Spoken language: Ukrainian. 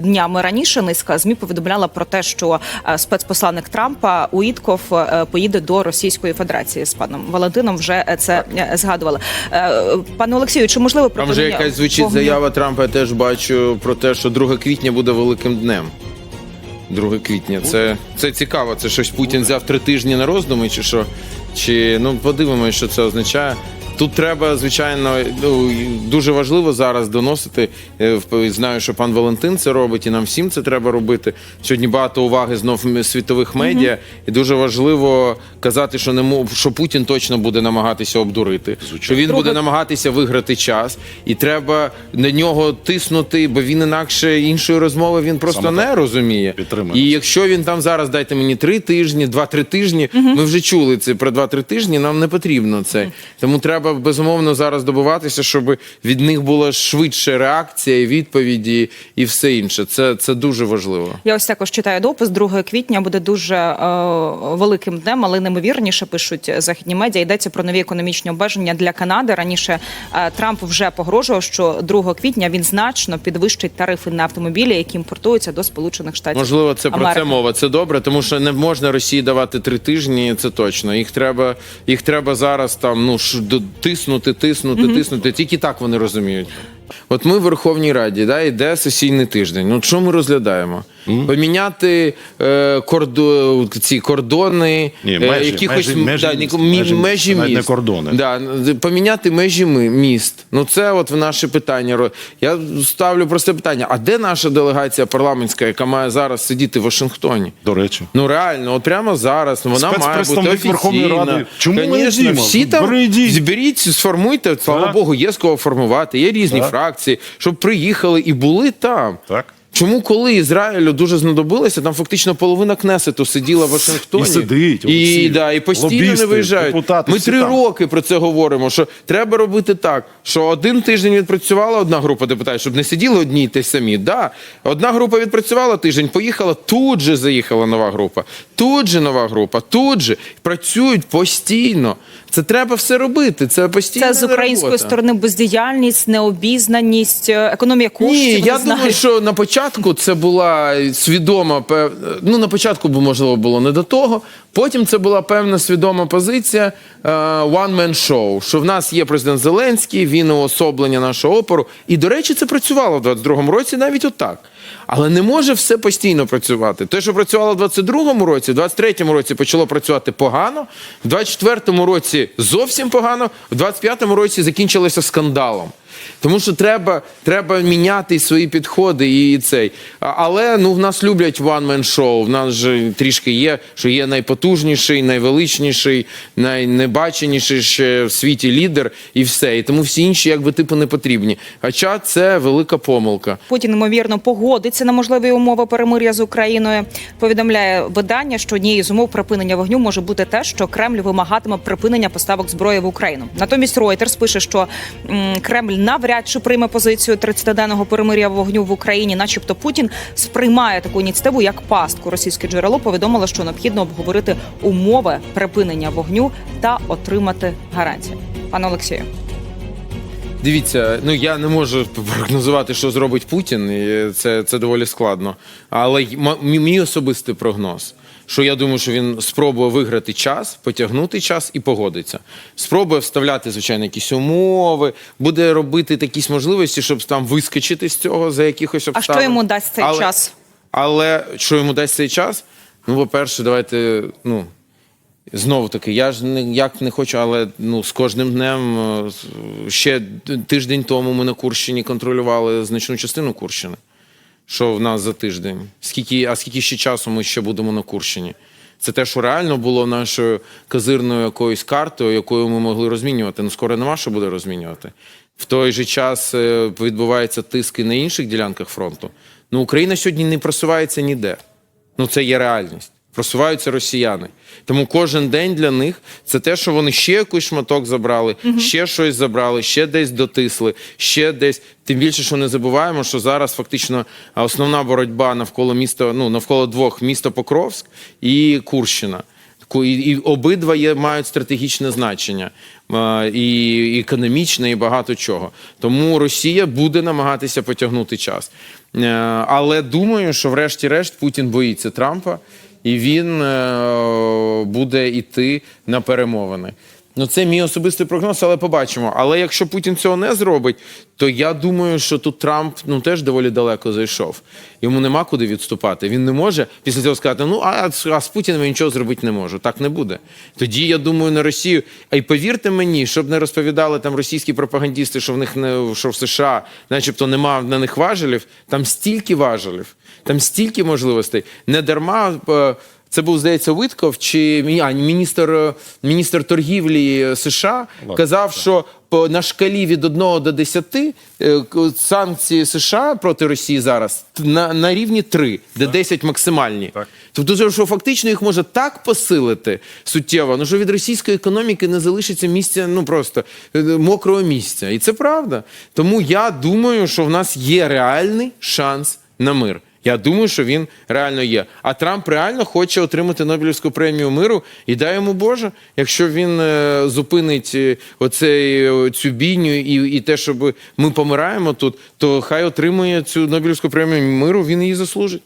Днями раніше низка змі повідомляла про те, що е, спецпосланник Трампа Уітков е, поїде до Російської Федерації з паном Валентином. Вже е, це згадували. Пане Олексію, чи можливо Там вже якась звучить вогню? заява Трампа. Я теж бачу про те, що 2 квітня буде великим днем. 2 квітня. Це, це цікаво. Це щось Путін взяв три тижні на роздуми, чи що? Чи ну подивимося, що це означає. Тут треба, звичайно, ну, дуже важливо зараз доносити. Е, Знаю, що пан Валентин це робить, і нам всім це треба робити. Сьогодні багато уваги знов світових медіа, і дуже важливо казати, що не мо- що Путін точно буде намагатися обдурити, що він буде намагатися виграти час, і треба на нього тиснути, бо він інакше іншої розмови він просто Саме не розуміє. Підтримуємо. І якщо він там зараз дайте мені три тижні, два-три тижні. Ми вже чули це про два-три тижні. Нам не потрібно це. Тому треба безумовно зараз добиватися, щоб від них була швидше реакція, і відповіді і все інше. Це, це дуже важливо. Я ось також читаю допис. 2 квітня буде дуже е, великим днем, але неймовірніше пишуть західні медіа. Йдеться про нові економічні обмеження для Канади. Раніше е, Трамп вже погрожував, що 2 квітня він значно підвищить тарифи на автомобілі, які імпортуються до Сполучених Штатів. Можливо, це про це мова. Це добре, тому що не можна Росії давати три тижні. Це точно. Їх треба, їх треба зараз там ну тиснути, тиснути, тиснути. Тільки так вони розуміють. От ми в Верховній Раді, да, йде сесійний тиждень. Ну що ми розглядаємо? Поміняти е, кордо, ці кордони, Ні, е, межі, якихось межі, межі да, міст, мі- межі міст, навіть не міст. кордони. Да, поміняти межі ми- міст. Ну це от наше питання. Ро- Я ставлю просте питання: а де наша делегація парламентська, яка має зараз сидіти в Вашингтоні? До речі. Ну реально, от прямо зараз вона має бути Спецпредставник офіційна. Ради. Чому ми не Конечно, діємо? всі там зберіть, сформуйте. Слава Так. Богу, є з кого формувати. Є різні Так. Фракції, щоб приїхали і були там. Так. Чому коли Ізраїлю дуже знадобилося, там фактично половина Кнесету сиділа в Вашингтоні І сидить, і, да, і постійно не виїжджають. депутати, Ми всі три там. роки про це говоримо. Що треба робити так, що один тиждень відпрацювала одна група депутатів, щоб не сиділи одні й ті самі. Да, одна група відпрацювала тиждень, поїхала, тут же заїхала нова група, тут же нова група, тут же працюють постійно. Це треба все робити. Це постійно. Це з української сторони бездіяльність, необізнаність, е, економія коштів. Ні, не я знаю. думаю, що на початку це була свідома ну на початку бо можливо було не до того. Потім це була певна свідома позиція е, one man show, що в нас є президент Зеленський, він уособлення нашого опору. І до речі, це працювало в 22-му році навіть отак. Але не може все постійно працювати. Те, що працювало в 22-му році, в 23-му році почало працювати погано, в 24-му році зовсім погано, в 25-му році закінчилося скандалом. Тому що треба, треба міняти свої підходи і цей. Але ну в нас люблять one man show. В нас же трішки є, що є найпотужніший, найвеличніший, найнебаченіший ще в світі лідер, і все. І тому всі інші, якби типу, не потрібні. Хоча це велика помилка. Путін ймовірно погодиться на можливі умови перемир'я з Україною. Повідомляє видання, що однією з умов припинення вогню може бути те, що Кремль вимагатиме припинення поставок зброї в Україну. Натомість Reuters пише, що Кремль навряд чи прийме позицію 30-денного перемир'я вогню в Україні, начебто Путін сприймає таку ініціативу як пастку. Російське джерело повідомило, що необхідно обговорити умови припинення вогню та отримати гарантії. Пане Олексію. Дивіться, ну я не можу прогнозувати, що зробить Путін, і це, це доволі складно. Але мій особистий прогноз. Що я думаю, що він спробує виграти час, потягнути час і погодиться. Спробує вставляти, звичайно, якісь умови, буде робити якісь можливості, щоб там вискочити з цього за якихось обставин. А що йому дасть цей Але- час? Але що йому дасть цей час? Ну, по-перше, давайте, ну. Знову таки, я ж ніяк не хочу, але ну з кожним днем е, ще тиждень тому ми на Курщині контролювали значну частину Курщини. Що в нас за тиждень? Скільки, а скільки ще часу ми ще будемо на Курщині? Це те, що реально було нашою казирною якоюсь картою, якою ми могли розмінювати. Ну скоро нема що буде розмінювати. В той же час е, відбувається тиск і на інших ділянках фронту. Ну Україна сьогодні не просувається ніде. Ну це є реальність. Просуваються росіяни. Тому кожен день для них це те, що вони ще якийсь шматок забрали, ще щось забрали, ще десь дотисли, ще десь. Тим більше, що не забуваємо, що зараз фактично основна боротьба навколо міста, ну навколо двох міста Покровськ і Курщина. І, і обидва є, мають стратегічне значення. І економічне, і багато чого. Тому Росія буде намагатися потягнути час. Е, Але думаю, що врешті-решт Путін боїться Трампа, і він е, буде йти на перемовини. Ну, це мій особистий прогноз, але побачимо. Але якщо Путін цього не зробить, то я думаю, що тут Трамп ну теж доволі далеко зайшов. Йому нема куди відступати. Він не може після цього сказати: ну а, а з Путіним я нічого зробити не можу. Так не буде. Тоді я думаю на Росію. А й повірте мені, щоб не розповідали там російські пропагандісти, що в них не що в США, начебто, нема на них важелів. Там стільки важелів, там стільки можливостей. Не дарма. Це був, здається, Витков чи а, міністр, е, міністр торгівлі США казав, що по, на шкалі від 1 до 10 е, санкції США проти Росії зараз на, на рівні 3, де 10 максимальні. Так. Тобто, що фактично їх може так посилити суттєво, ну що від російської економіки не залишиться місця, ну просто е, мокрого місця. І це правда. Тому я думаю, що в нас є реальний шанс на мир. Я думаю, що він реально є. А Трамп реально хоче отримати Нобелівську премію миру і дай йому Боже, якщо він е, зупинить е, оцей, е, цю бійню і, і те, щоб ми помираємо тут, то хай отримує цю Нобелівську премію миру, він її заслужить.